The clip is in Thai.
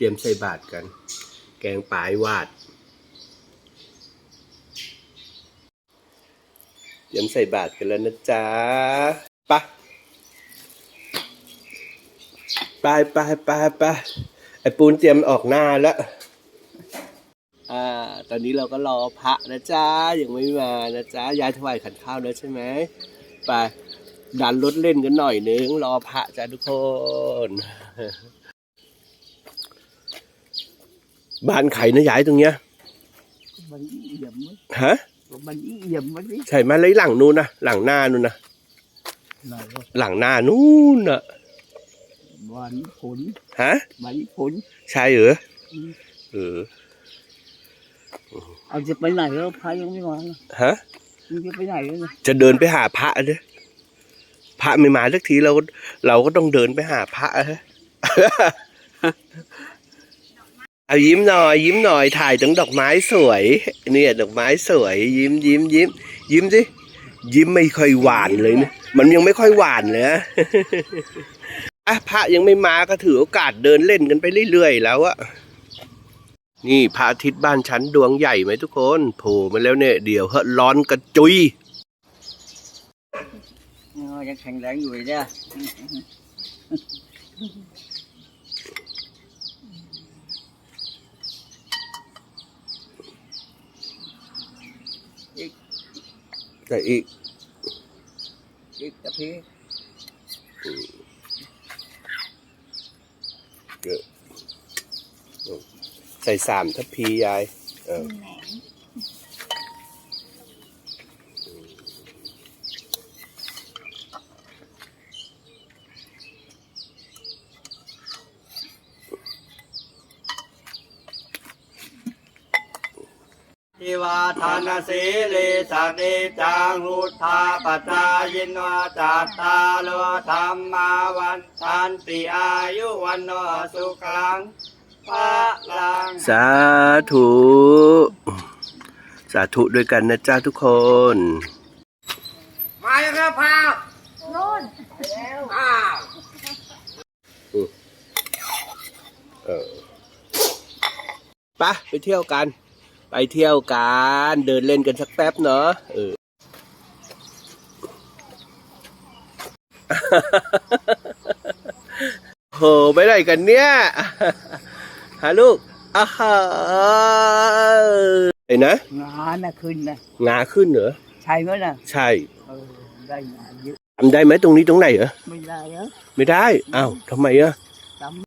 เตรียมใส่บาตรกัน แกงปลายวาด เตรียมใส่บาตรกันแล้วนะจ๊ะไปะไปไปไปไปไอปูนเตรียมออกหน้าแล้วอ่า ตอนนี้เราก็รอพระนะจ๊ะยังไม่มานะจ๊ะยายถวายขันข้าวแล้วใช่ไหมไปดันรถเล่นกันหน่อยนึง รอพระจ้ะทุกคน บ้านไข่นะยายตรงเนี้ยมันเอี่ยมมั้ยฮะมันเอี่ยมมั้ยสิใช่ไหมเลยหลังนู้นนะหลังหน้านู้นนะไหนวะหลังหน้านู้นน่ะวันผลฮะวันผลใช่เหรอเออเอาจะไปไหนแล้วพระยังไม่มาเลยฮะมึงจะไปไหนแล้วเนี่ยจะเดินไปหาพระเด้อพระไม่มาสักทีเราก็เราก็ต้องเดินไปหาพระฮะ เอายิ้มหน่อยยิ้มหน่อยถ่ายถึงดอกไม้สวยเนี่ยดอกไม้สวย ยิ้มยิ้มยิ้ม ยิ้มสิยิ้มไม่ค่อยหวานเลยนะมันยังไม่ค่อยหวานเลยนะอะพระยังไม่มาก็ถือโอกาสเดินเล่นกันไปเรื่อยๆแล้วอะนี่พระอาทิตย์บ้านฉันดวงใหญ่ไหมทุกคนโผล่มาแล้วเนี่ยเดี๋ยวเฮอะร้อนกระจุยยังแข็งแรงอยู่เลยเนี่ย แต่อีกอีกตะพีใส่สามทัพพียาย เออ ทิวาทานาสีเลสักเดจังหุทธาปัจจายินวาจัตตาโลธรรมาวันทันติอายุวันโนสุขังพระลังสาธุ สาธุด้วยกันนะจ้าทุกคน มาแล้วครับพาโน่นอ้าวเออไปะไปเที่ยวกัน ไปเที่ยวกันเดินเล่นกันสักแป๊บเนาะเออโหไปไหนกันเนี่ยฮะลูกอ้าฮะไอ้นะงานน่ะขึ้นนะงาขึ้นเหรอใช่ไหมน่ะใช่เออได้งานเยอะทำได้ไหมตรงนี้ตรงไหนเหรอไม่ได้เหรอไม่ได้อ้าวทำไมอะจำ